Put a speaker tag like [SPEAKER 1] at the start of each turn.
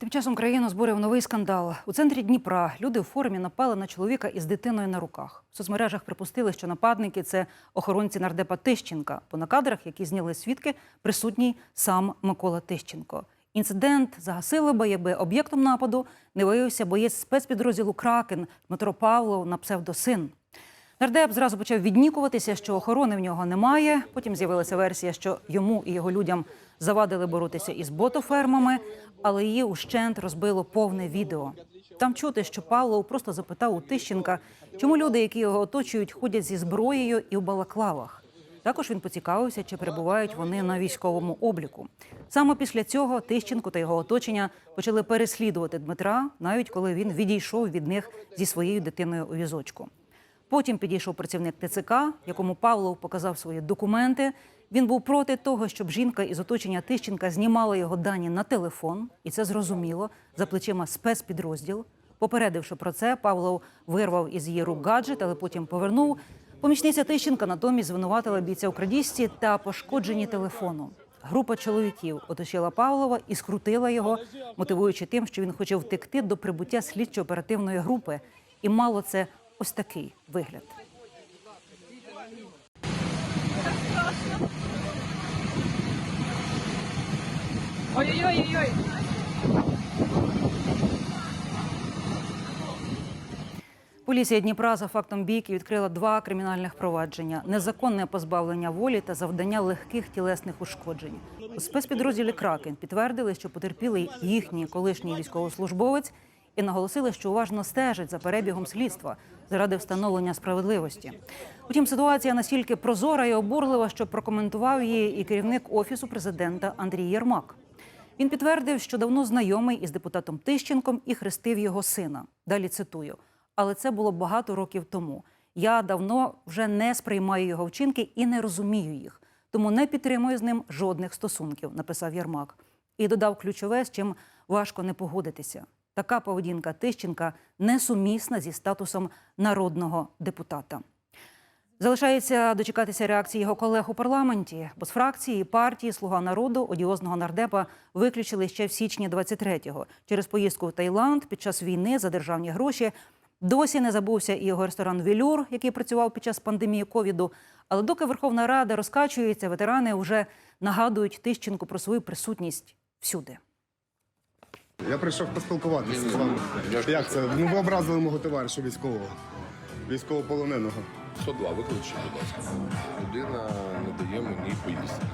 [SPEAKER 1] Тим часом країну збурив новий скандал. У центрі Дніпра люди в формі напали на чоловіка із дитиною на руках. В соцмережах припустили, що нападники це охоронці нардепа Тищенка. Бо на кадрах, які зняли свідки, присутній сам Микола Тищенко. Інцидент загасили би, якби об'єктом нападу не виявився боєць спецпідрозділу Кракен Дмитро Павлов на псевдосин. Нардеп зразу почав віднікуватися, що охорони в нього немає. Потім з'явилася версія, що йому і його людям завадили боротися із ботофермами, але її ущент розбило повне відео. Там чути, що Павлов просто запитав у Тищенка, чому люди, які його оточують, ходять зі зброєю і в балаклавах. Також він поцікавився, чи перебувають вони на військовому обліку. Саме після цього Тищенко та його оточення почали переслідувати Дмитра, навіть коли він відійшов від них зі своєю дитиною у візочку. Потім підійшов працівник ТЦК, якому Павлов показав свої документи. Він був проти того, щоб жінка із оточення Тищенка знімала його дані на телефон, і це зрозуміло за плечима спецпідрозділ. Попередивши про це, Павлов вирвав із її рук гаджет, але потім повернув. Помічниця Тищенка натомість звинуватила бійця у крадіжці та пошкодженні телефону. Група чоловіків оточила Павлова і скрутила його, мотивуючи тим, що він хоче втекти до прибуття слідчо-оперативної групи. І мало це ось такий вигляд.
[SPEAKER 2] Ой-ой-ой-ой.
[SPEAKER 1] Поліція Дніпра за фактом бійки відкрила два кримінальних провадження: незаконне позбавлення волі та завдання легких тілесних ушкоджень. У спецпідрозділі Кракен підтвердили, що потерпілий їхній колишній військовослужбовець і наголосили, що уважно стежать за перебігом слідства заради встановлення справедливості. Утім, ситуація настільки прозора і обурлива, що прокоментував її і керівник офісу президента Андрій Єрмак. Він підтвердив, що давно знайомий із депутатом Тищенком і хрестив його сина. Далі цитую. Але це було багато років тому. Я давно вже не сприймаю його вчинки і не розумію їх, тому не підтримую з ним жодних стосунків, написав Єрмак. І додав ключове, з чим важко не погодитися. Така поведінка Тищенка несумісна зі статусом народного депутата. Залишається дочекатися реакції його колег у парламенті, бо з фракції партії Слуга народу одіозного нардепа виключили ще в січні 23-го через поїздку в Таїланд під час війни за державні гроші. Досі не забувся і його ресторан Вілюр, який працював під час пандемії ковіду. Але доки Верховна Рада розкачується, ветерани вже нагадують Тищенку про свою присутність всюди.
[SPEAKER 3] Я прийшов поспілкуватися з вами. Як це? Ну ви образили мого товариша військового, військовополоненого.
[SPEAKER 4] 102 викличте, будь ласка. Людина не дає мені поїсти.